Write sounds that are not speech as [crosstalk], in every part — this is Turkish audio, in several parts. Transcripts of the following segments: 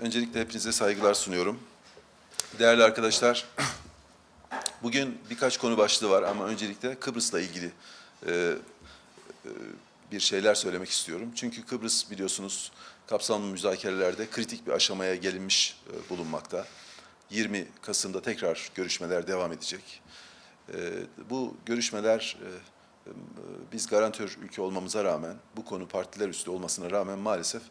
Öncelikle hepinize saygılar sunuyorum. Değerli arkadaşlar, [clears throat] bugün birkaç konu başlığı var ama öncelikle Kıbrıs'la ilgili e, e, bir şeyler söylemek istiyorum. Çünkü Kıbrıs biliyorsunuz kapsamlı müzakerelerde kritik bir aşamaya gelinmiş e, bulunmakta. 20 Kasım'da tekrar görüşmeler devam edecek. E, bu görüşmeler e, e, biz garantör ülke olmamıza rağmen, bu konu partiler üstü olmasına rağmen maalesef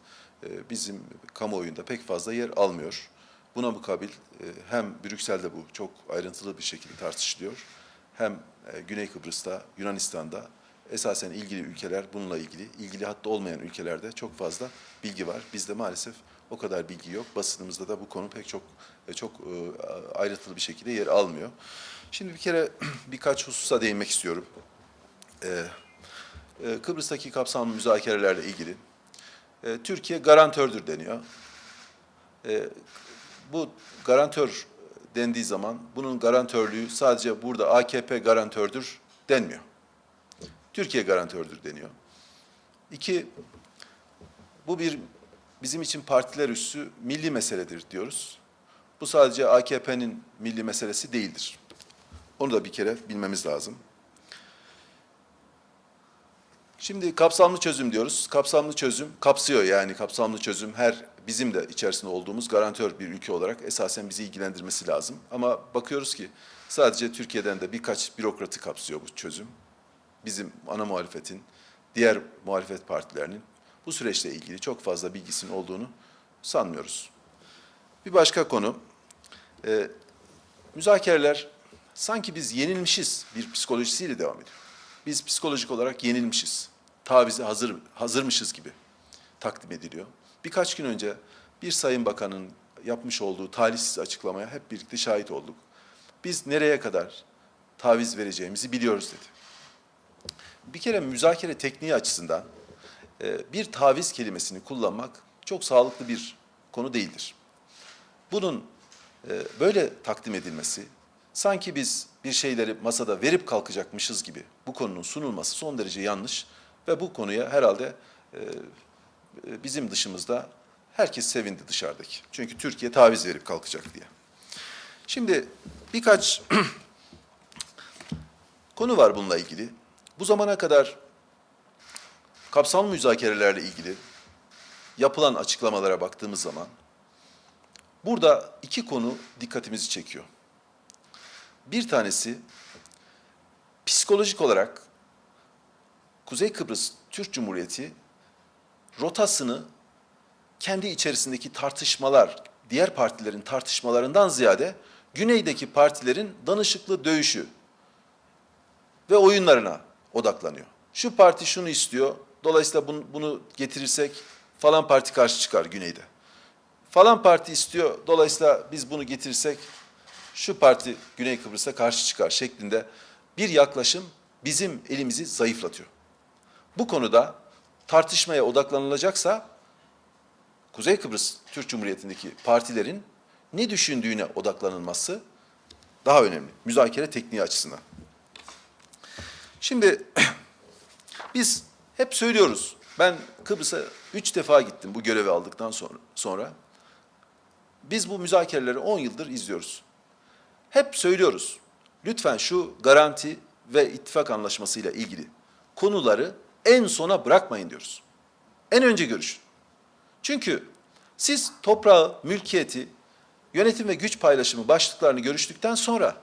bizim kamuoyunda pek fazla yer almıyor. Buna mukabil e, hem Brüksel'de bu çok ayrıntılı bir şekilde tartışılıyor, hem e, Güney Kıbrıs'ta, Yunanistan'da esasen ilgili ülkeler bununla ilgili, ilgili hatta olmayan ülkelerde çok fazla bilgi var. Bizde maalesef o kadar bilgi yok. Basınımızda da bu konu pek çok e, çok e, ayrıntılı bir şekilde yer almıyor. Şimdi bir kere [clears throat] birkaç hususa değinmek istiyorum. E, Kıbrıs'taki kapsamlı müzakerelerle ilgili e, Türkiye garantördür deniyor. E, bu garantör dendiği zaman bunun garantörlüğü sadece burada AKP garantördür denmiyor. Türkiye garantördür deniyor. İki, bu bir bizim için partiler üssü milli meseledir diyoruz. Bu sadece AKP'nin milli meselesi değildir. Onu da bir kere bilmemiz lazım. Şimdi kapsamlı çözüm diyoruz. Kapsamlı çözüm kapsıyor yani kapsamlı çözüm her bizim de içerisinde olduğumuz garantör bir ülke olarak esasen bizi ilgilendirmesi lazım. Ama bakıyoruz ki sadece Türkiye'den de birkaç bürokratı kapsıyor bu çözüm. Bizim ana muhalefetin, diğer muhalefet partilerinin bu süreçle ilgili çok fazla bilgisinin olduğunu sanmıyoruz. Bir başka konu, e, müzakereler sanki biz yenilmişiz bir psikolojisiyle devam ediyor. Biz psikolojik olarak yenilmişiz. Tavize hazır hazırmışız gibi takdim ediliyor. Birkaç gün önce bir sayın bakanın yapmış olduğu talihsiz açıklamaya hep birlikte şahit olduk. Biz nereye kadar taviz vereceğimizi biliyoruz dedi. Bir kere müzakere tekniği açısından e, bir taviz kelimesini kullanmak çok sağlıklı bir konu değildir. Bunun e, böyle takdim edilmesi, sanki biz bir şeyleri masada verip kalkacakmışız gibi bu konunun sunulması son derece yanlış ve bu konuya herhalde e, e, bizim dışımızda herkes sevindi dışarıdaki. Çünkü Türkiye taviz verip kalkacak diye. Şimdi birkaç [clears throat] konu var bununla ilgili. Bu zamana kadar kapsamlı müzakerelerle ilgili yapılan açıklamalara baktığımız zaman burada iki konu dikkatimizi çekiyor. Bir tanesi psikolojik olarak Kuzey Kıbrıs Türk Cumhuriyeti rotasını kendi içerisindeki tartışmalar, diğer partilerin tartışmalarından ziyade güneydeki partilerin danışıklı dövüşü ve oyunlarına odaklanıyor. Şu parti şunu istiyor, dolayısıyla bunu, bunu getirirsek falan parti karşı çıkar güneyde. Falan parti istiyor, dolayısıyla biz bunu getirirsek şu parti Güney Kıbrıs'a karşı çıkar şeklinde bir yaklaşım bizim elimizi zayıflatıyor. Bu konuda tartışmaya odaklanılacaksa Kuzey Kıbrıs Türk Cumhuriyeti'ndeki partilerin ne düşündüğüne odaklanılması daha önemli. Müzakere tekniği açısından. Şimdi [clears throat] biz hep söylüyoruz. Ben Kıbrıs'a üç defa gittim bu görevi aldıktan sonra. sonra. Biz bu müzakereleri 10 yıldır izliyoruz. Hep söylüyoruz. Lütfen şu garanti ve ittifak anlaşmasıyla ilgili konuları en sona bırakmayın diyoruz. En önce görüşün. Çünkü siz toprağı, mülkiyeti, yönetim ve güç paylaşımı başlıklarını görüştükten sonra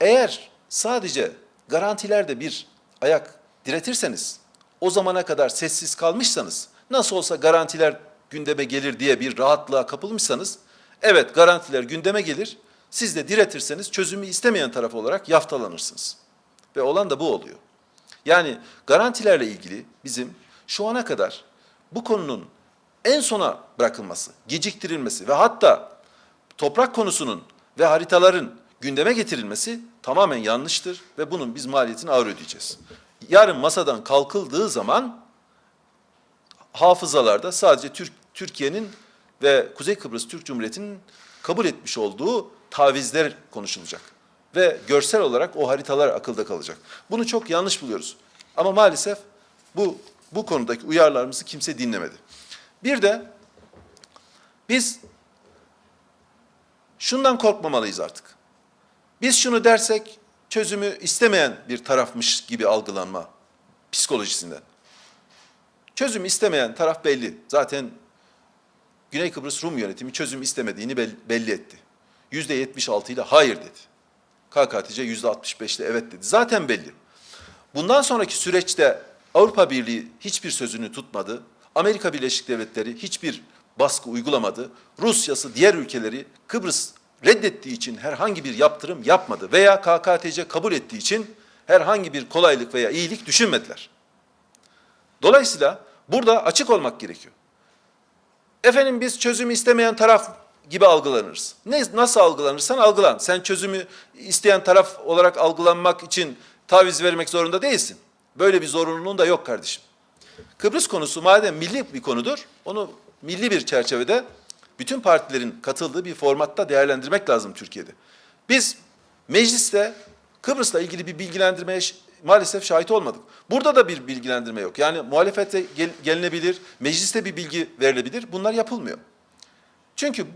eğer sadece garantilerde bir ayak diretirseniz, o zamana kadar sessiz kalmışsanız, nasıl olsa garantiler gündeme gelir diye bir rahatlığa kapılmışsanız, evet garantiler gündeme gelir, siz de diretirseniz çözümü istemeyen taraf olarak yaftalanırsınız. Ve olan da bu oluyor. Yani garantilerle ilgili bizim şu ana kadar bu konunun en sona bırakılması, geciktirilmesi ve hatta toprak konusunun ve haritaların gündeme getirilmesi tamamen yanlıştır ve bunun biz maliyetini ağır ödeyeceğiz. Yarın masadan kalkıldığı zaman hafızalarda sadece Türk, Türkiye'nin ve Kuzey Kıbrıs Türk Cumhuriyeti'nin kabul etmiş olduğu tavizler konuşulacak. Ve görsel olarak o haritalar akılda kalacak. Bunu çok yanlış buluyoruz. Ama maalesef bu bu konudaki uyarılarımızı kimse dinlemedi. Bir de Biz şundan korkmamalıyız artık. Biz şunu dersek çözümü istemeyen bir tarafmış gibi algılanma psikolojisinden. Çözüm istemeyen taraf belli. Zaten Güney Kıbrıs Rum yönetimi çözüm istemediğini bel- belli etti. Yüzde 76 ile hayır dedi. KKTC yüzde 65 ile evet dedi. Zaten belli. Bundan sonraki süreçte Avrupa Birliği hiçbir sözünü tutmadı. Amerika Birleşik Devletleri hiçbir baskı uygulamadı. Rusya'sı diğer ülkeleri Kıbrıs reddettiği için herhangi bir yaptırım yapmadı veya KKTC kabul ettiği için herhangi bir kolaylık veya iyilik düşünmediler. Dolayısıyla burada açık olmak gerekiyor. Efendim biz çözümü istemeyen taraf gibi algılanırız. Ne, nasıl algılanırsan algılan. Sen çözümü isteyen taraf olarak algılanmak için taviz vermek zorunda değilsin. Böyle bir zorunluluğun da yok kardeşim. Kıbrıs konusu madem milli bir konudur, onu milli bir çerçevede bütün partilerin katıldığı bir formatta değerlendirmek lazım Türkiye'de. Biz mecliste Kıbrıs'la ilgili bir bilgilendirmeye maalesef şahit olmadık. Burada da bir bilgilendirme yok. Yani muhalefete gel- gelinebilir, mecliste bir bilgi verilebilir. Bunlar yapılmıyor. Çünkü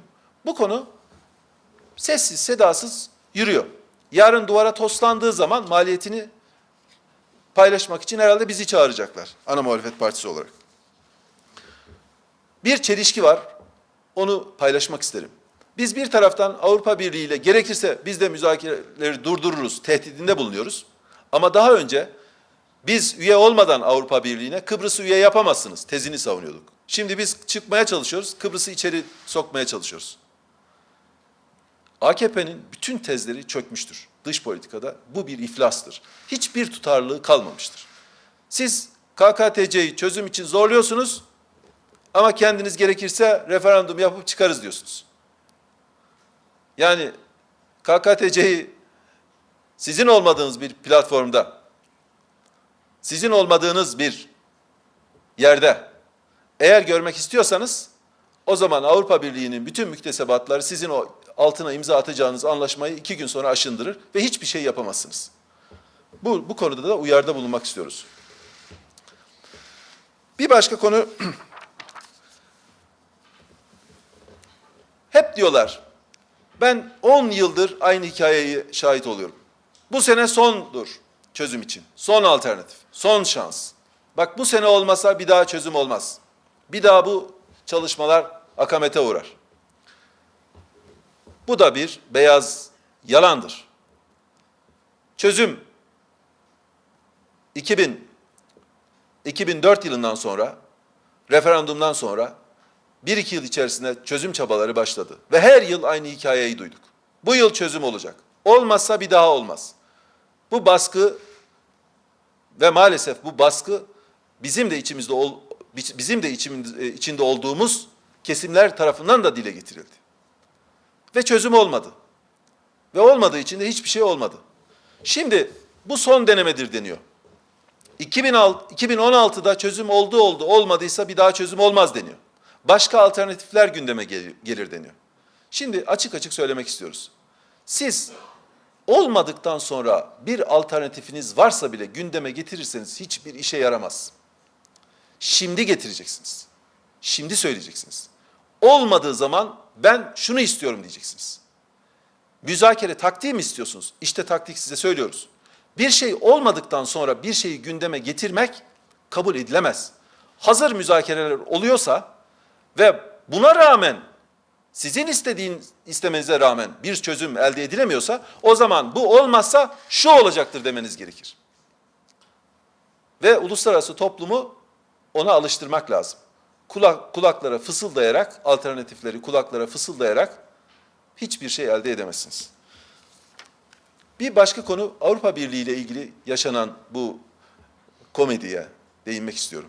bu konu sessiz, sedasız yürüyor. Yarın duvara toslandığı zaman maliyetini paylaşmak için herhalde bizi çağıracaklar ana muhalefet partisi olarak. Bir çelişki var. Onu paylaşmak isterim. Biz bir taraftan Avrupa Birliği ile gerekirse biz de müzakereleri durdururuz, tehdidinde bulunuyoruz. Ama daha önce biz üye olmadan Avrupa Birliği'ne Kıbrıs'ı üye yapamazsınız tezini savunuyorduk. Şimdi biz çıkmaya çalışıyoruz, Kıbrıs'ı içeri sokmaya çalışıyoruz. AKP'nin bütün tezleri çökmüştür dış politikada. Bu bir iflastır. Hiçbir tutarlılığı kalmamıştır. Siz KKTC'yi çözüm için zorluyorsunuz ama kendiniz gerekirse referandum yapıp çıkarız diyorsunuz. Yani KKTC'yi sizin olmadığınız bir platformda, sizin olmadığınız bir yerde eğer görmek istiyorsanız o zaman Avrupa Birliği'nin bütün müktesebatları sizin o altına imza atacağınız anlaşmayı iki gün sonra aşındırır ve hiçbir şey yapamazsınız. Bu, bu konuda da uyarıda bulunmak istiyoruz. Bir başka konu, [clears throat] hep diyorlar, ben 10 yıldır aynı hikayeyi şahit oluyorum. Bu sene sondur çözüm için. Son alternatif, son şans. Bak bu sene olmasa bir daha çözüm olmaz. Bir daha bu çalışmalar akamete uğrar. Bu da bir beyaz yalandır. Çözüm 2000 2004 yılından sonra referandumdan sonra bir iki yıl içerisinde çözüm çabaları başladı. Ve her yıl aynı hikayeyi duyduk. Bu yıl çözüm olacak. Olmazsa bir daha olmaz. Bu baskı ve maalesef bu baskı bizim de içimizde ol, bizim de içimiz- içinde olduğumuz kesimler tarafından da dile getirildi. Ve çözüm olmadı. Ve olmadığı için de hiçbir şey olmadı. Şimdi bu son denemedir deniyor. 2006, 2016'da çözüm oldu oldu olmadıysa bir daha çözüm olmaz deniyor. Başka alternatifler gündeme gelir, gelir deniyor. Şimdi açık açık söylemek istiyoruz. Siz olmadıktan sonra bir alternatifiniz varsa bile gündeme getirirseniz hiçbir işe yaramaz. Şimdi getireceksiniz. Şimdi söyleyeceksiniz. Olmadığı zaman ben şunu istiyorum diyeceksiniz. Müzakere taktiği mi istiyorsunuz? İşte taktik size söylüyoruz. Bir şey olmadıktan sonra bir şeyi gündeme getirmek kabul edilemez. Hazır müzakereler oluyorsa ve buna rağmen sizin istediğin istemenize rağmen bir çözüm elde edilemiyorsa o zaman bu olmazsa şu olacaktır demeniz gerekir. Ve uluslararası toplumu ona alıştırmak lazım. Kulak, kulaklara fısıldayarak, alternatifleri kulaklara fısıldayarak hiçbir şey elde edemezsiniz. Bir başka konu Avrupa Birliği ile ilgili yaşanan bu komediye değinmek istiyorum.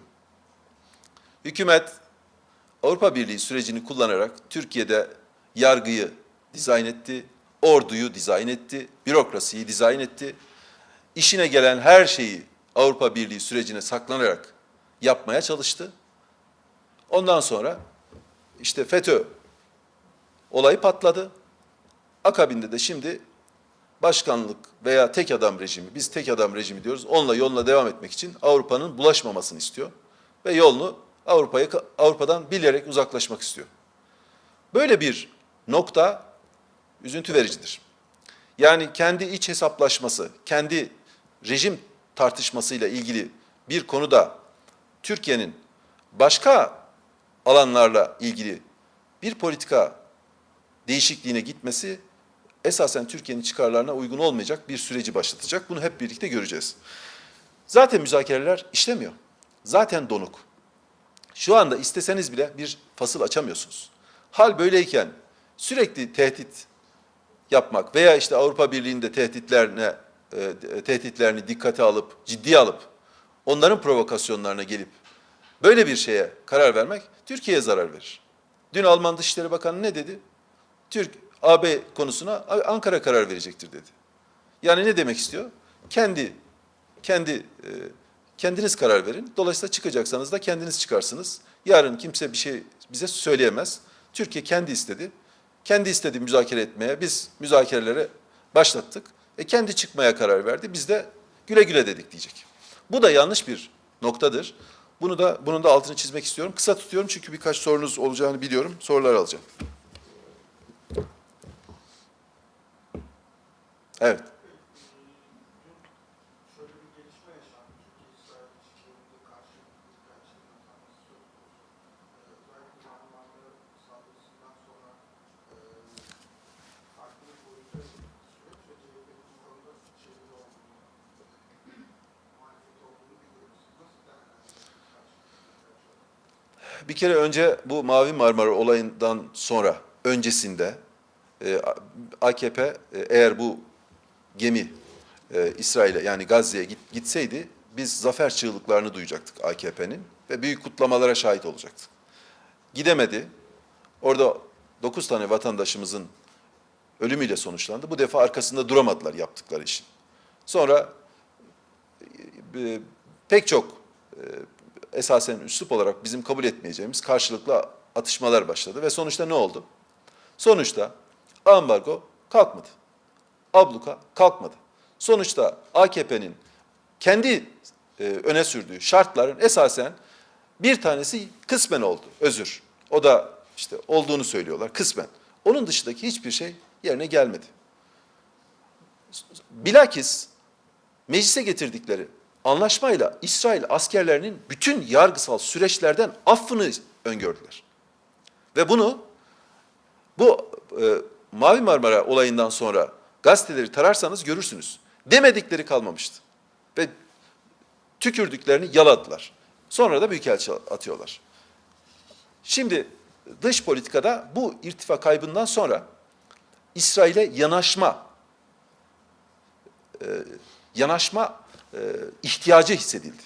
Hükümet Avrupa Birliği sürecini kullanarak Türkiye'de yargıyı dizayn etti, orduyu dizayn etti, bürokrasiyi dizayn etti. İşine gelen her şeyi Avrupa Birliği sürecine saklanarak yapmaya çalıştı. Ondan sonra işte FETÖ olayı patladı. Akabinde de şimdi başkanlık veya tek adam rejimi, biz tek adam rejimi diyoruz, onunla yoluna devam etmek için Avrupa'nın bulaşmamasını istiyor. Ve yolunu Avrupa'ya Avrupa'dan bilerek uzaklaşmak istiyor. Böyle bir nokta üzüntü vericidir. Yani kendi iç hesaplaşması, kendi rejim tartışmasıyla ilgili bir konuda Türkiye'nin başka alanlarla ilgili bir politika değişikliğine gitmesi esasen Türkiye'nin çıkarlarına uygun olmayacak bir süreci başlatacak. Bunu hep birlikte göreceğiz. Zaten müzakereler işlemiyor. Zaten donuk. Şu anda isteseniz bile bir fasıl açamıyorsunuz. Hal böyleyken sürekli tehdit yapmak veya işte Avrupa Birliği'nde tehditlerine e, tehditlerini dikkate alıp ciddiye alıp onların provokasyonlarına gelip böyle bir şeye karar vermek Türkiye'ye zarar verir. Dün Alman Dışişleri Bakanı ne dedi? Türk AB konusuna Ankara karar verecektir dedi. Yani ne demek istiyor? Kendi kendi e, kendiniz karar verin. Dolayısıyla çıkacaksanız da kendiniz çıkarsınız. Yarın kimse bir şey bize söyleyemez. Türkiye kendi istedi. Kendi istedi müzakere etmeye. Biz müzakerelere başlattık. E kendi çıkmaya karar verdi. Biz de güle güle dedik diyecek. Bu da yanlış bir noktadır. Bunu da bunun da altını çizmek istiyorum. Kısa tutuyorum çünkü birkaç sorunuz olacağını biliyorum. Sorular alacağım. Evet. Şöyle bir gelişme yaşandı. Türkiye-İsrail ilişkilerinde karşılıklı birkaçının atanması söz konusu. Ee, Özellikle Marmara saldırısından sonra e, farklı bir boyuta süreç ve CHP'nin bu konuda şeyleri olduğunu, muhalefet olduğunu biliyoruz. Nasıl değerlendiriyorsunuz karşılıklı Bir kere önce bu Mavi Marmara olayından sonra, öncesinde e, AKP e, eğer bu gemi e, İsrail'e yani Gazze'ye git, gitseydi biz zafer çığlıklarını duyacaktık AKP'nin ve büyük kutlamalara şahit olacaktık. Gidemedi. Orada 9 tane vatandaşımızın ölümüyle sonuçlandı. Bu defa arkasında duramadılar yaptıkları işin. Sonra e, pek çok e, esasen üslup olarak bizim kabul etmeyeceğimiz karşılıklı atışmalar başladı ve sonuçta ne oldu? Sonuçta ambargo kalkmadı. Abluka kalkmadı. Sonuçta AKP'nin kendi e, öne sürdüğü şartların esasen bir tanesi kısmen oldu. Özür. O da işte olduğunu söylüyorlar kısmen. Onun dışındaki hiçbir şey yerine gelmedi. Bilakis meclise getirdikleri anlaşmayla İsrail askerlerinin bütün yargısal süreçlerden affını öngördüler. Ve bunu bu e, Mavi Marmara olayından sonra gazeteleri tararsanız görürsünüz. Demedikleri kalmamıştı. Ve tükürdüklerini yaladılar. Sonra da büyükelçi atıyorlar. Şimdi dış politikada bu irtifa kaybından sonra İsrail'e yanaşma e, yanaşma e, ihtiyacı hissedildi.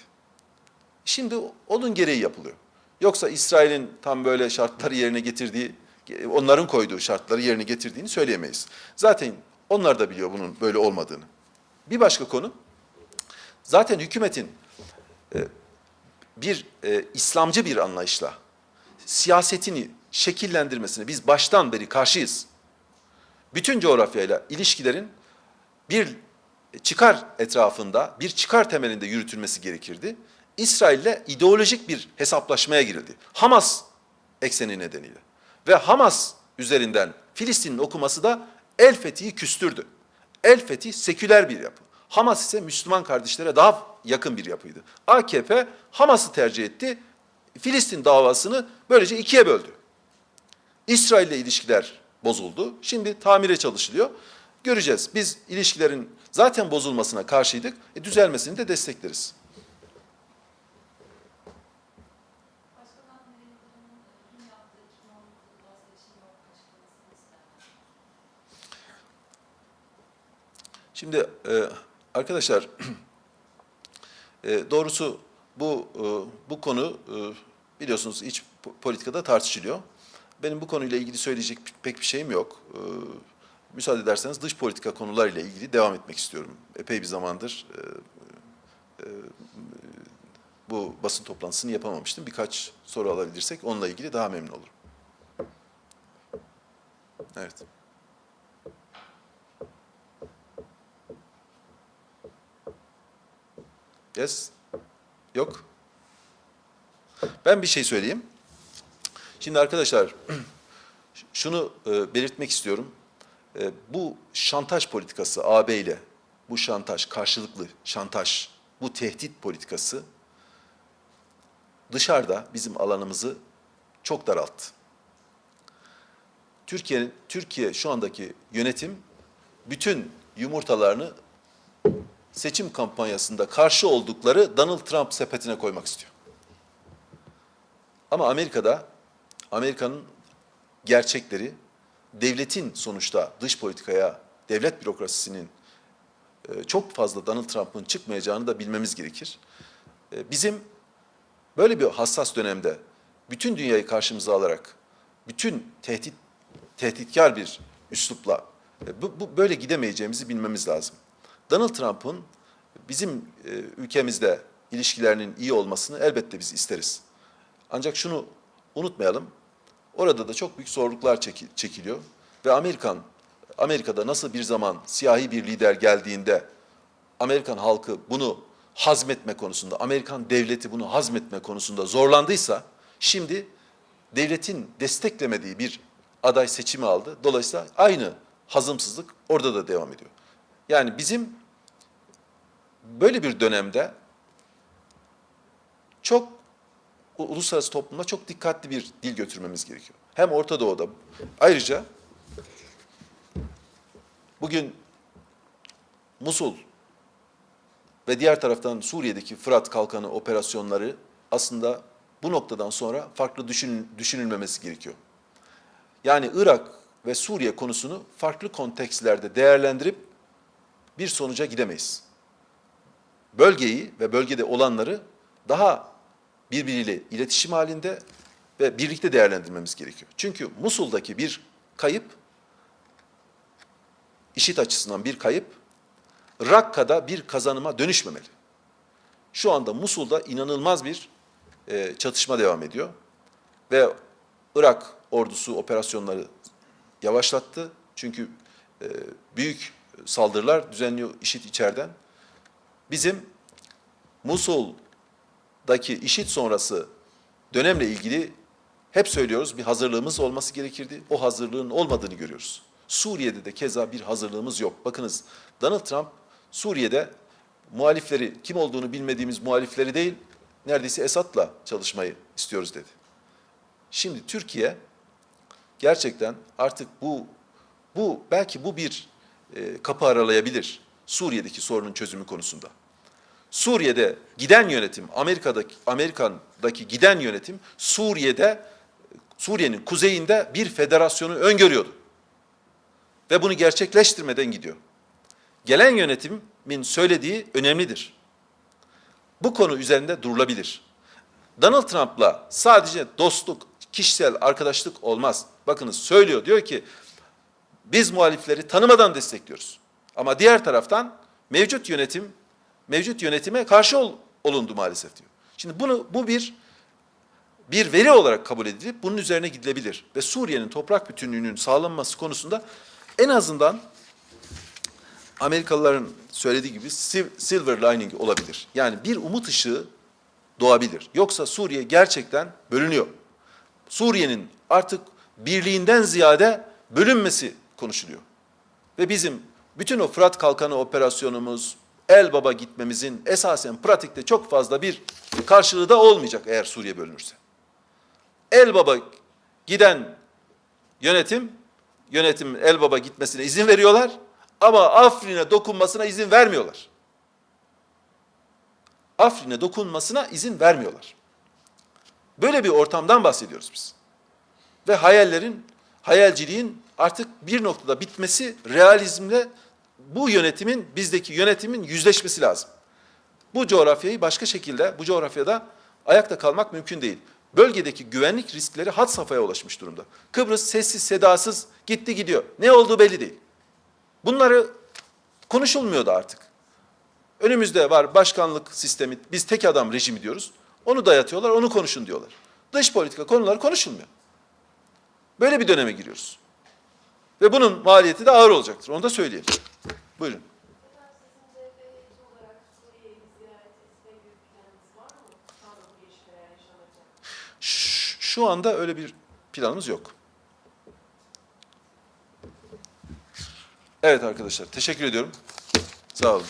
Şimdi onun gereği yapılıyor. Yoksa İsrail'in tam böyle şartları yerine getirdiği, onların koyduğu şartları yerine getirdiğini söyleyemeyiz. Zaten onlar da biliyor bunun böyle olmadığını. Bir başka konu, zaten hükümetin e, bir e, İslamcı bir anlayışla siyasetini şekillendirmesine biz baştan beri karşıyız. Bütün coğrafyayla ilişkilerin bir çıkar etrafında, bir çıkar temelinde yürütülmesi gerekirdi. İsrail'le ideolojik bir hesaplaşmaya girildi. Hamas ekseni nedeniyle. Ve Hamas üzerinden Filistin'in okuması da El Fethi'yi küstürdü. El Fethi seküler bir yapı. Hamas ise Müslüman kardeşlere daha yakın bir yapıydı. AKP Hamas'ı tercih etti. Filistin davasını böylece ikiye böldü. İsrail ile ilişkiler bozuldu. Şimdi tamire çalışılıyor. Göreceğiz. Biz ilişkilerin zaten bozulmasına karşıydık. E, düzelmesini de destekleriz. Başbakan Meral Akşener'in dün yaptığı 2019 yılı seçim yok açıklamasını isterler. Şimdi e, arkadaşlar [clears throat] e, doğrusu bu e, bu konu e, biliyorsunuz iç po- politikada tartışılıyor. Benim bu konuyla ilgili söyleyecek pek bir şeyim yok. E, müsaade ederseniz dış politika konularıyla ilgili devam etmek istiyorum. Epey bir zamandır e, e, bu basın toplantısını yapamamıştım. Birkaç soru alabilirsek onunla ilgili daha memnun olurum. Evet. Yes. Yok. Ben bir şey söyleyeyim. Şimdi arkadaşlar [clears throat] Şunu e, belirtmek istiyorum. E, bu şantaj politikası AB ile, bu şantaj, karşılıklı şantaj, bu tehdit politikası dışarıda bizim alanımızı çok daralttı. Türkiye'nin Türkiye şu andaki yönetim bütün yumurtalarını seçim kampanyasında karşı oldukları Donald Trump sepetine koymak istiyor. Ama Amerika'da Amerika'nın gerçekleri devletin sonuçta dış politikaya, devlet bürokrasisinin e, çok fazla Donald Trump'ın çıkmayacağını da bilmemiz gerekir. E, Bizim böyle bir hassas dönemde bütün dünyayı karşımıza alarak bütün tehdit tehditkar bir üslupla e, bu, bu böyle gidemeyeceğimizi bilmemiz lazım. Donald Trump'ın bizim ülkemizde ilişkilerinin iyi olmasını elbette biz isteriz. Ancak şunu unutmayalım. Orada da çok büyük zorluklar çeki- çekiliyor ve Amerikan Amerika'da nasıl bir zaman siyahi bir lider geldiğinde Amerikan halkı bunu hazmetme konusunda, Amerikan devleti bunu hazmetme konusunda zorlandıysa şimdi devletin desteklemediği bir aday seçimi aldı. Dolayısıyla aynı hazımsızlık orada da devam ediyor. Yani bizim böyle bir dönemde çok uluslararası toplumda çok dikkatli bir dil götürmemiz gerekiyor. Hem Orta Doğu'da. Ayrıca bugün Musul ve diğer taraftan Suriye'deki Fırat Kalkanı operasyonları aslında bu noktadan sonra farklı düşün, düşünülmemesi gerekiyor. Yani Irak ve Suriye konusunu farklı kontekstlerde değerlendirip bir sonuca gidemeyiz. Bölgeyi ve bölgede olanları daha birbiriyle iletişim halinde ve birlikte değerlendirmemiz gerekiyor. Çünkü Musul'daki bir kayıp, işit açısından bir kayıp, Rakka'da bir kazanıma dönüşmemeli. Şu anda Musul'da inanılmaz bir e, çatışma devam ediyor ve Irak ordusu operasyonları yavaşlattı. Çünkü e, büyük saldırılar düzenliyor işit içeriden. Bizim Musul'daki işit sonrası dönemle ilgili hep söylüyoruz bir hazırlığımız olması gerekirdi. O hazırlığın olmadığını görüyoruz. Suriye'de de keza bir hazırlığımız yok. Bakınız Donald Trump Suriye'de muhalifleri, kim olduğunu bilmediğimiz muhalifleri değil, neredeyse Esad'la çalışmayı istiyoruz dedi. Şimdi Türkiye gerçekten artık bu bu belki bu bir e, kapı aralayabilir Suriye'deki sorunun çözümü konusunda. Suriye'de giden yönetim, Amerika'daki Amerika'daki giden yönetim Suriye'de Suriye'nin kuzeyinde bir federasyonu öngörüyordu. Ve bunu gerçekleştirmeden gidiyor. Gelen yönetimin söylediği önemlidir. Bu konu üzerinde durulabilir. Donald Trump'la sadece dostluk, kişisel arkadaşlık olmaz. Bakınız söylüyor diyor ki biz muhalifleri tanımadan destekliyoruz. Ama diğer taraftan mevcut yönetim mevcut yönetime karşı ol- olundu maalesef diyor. Şimdi bunu bu bir bir veri olarak kabul edilip bunun üzerine gidilebilir ve Suriye'nin toprak bütünlüğünün sağlanması konusunda en azından Amerikalıların söylediği gibi sil- silver lining olabilir. Yani bir umut ışığı doğabilir. Yoksa Suriye gerçekten bölünüyor. Suriye'nin artık birliğinden ziyade bölünmesi konuşuluyor. Ve bizim bütün o Fırat Kalkanı operasyonumuz, El Baba gitmemizin esasen pratikte çok fazla bir karşılığı da olmayacak eğer Suriye bölünürse. El Baba giden yönetim, yönetim El Baba gitmesine izin veriyorlar ama Afrin'e dokunmasına izin vermiyorlar. Afrin'e dokunmasına izin vermiyorlar. Böyle bir ortamdan bahsediyoruz biz. Ve hayallerin, hayalciliğin artık bir noktada bitmesi, realizmle bu yönetimin, bizdeki yönetimin yüzleşmesi lazım. Bu coğrafyayı başka şekilde, bu coğrafyada ayakta kalmak mümkün değil. Bölgedeki güvenlik riskleri had safhaya ulaşmış durumda. Kıbrıs sessiz sedasız gitti gidiyor. Ne olduğu belli değil. Bunları konuşulmuyordu artık. Önümüzde var başkanlık sistemi, biz tek adam rejimi diyoruz. Onu dayatıyorlar, onu konuşun diyorlar. Dış politika konuları konuşulmuyor. Böyle bir döneme giriyoruz. Ve bunun maliyeti de ağır olacaktır. Onu da söyleyelim. Buyurun. Şu anda öyle bir planımız yok. Evet arkadaşlar, teşekkür ediyorum. Sağ olun.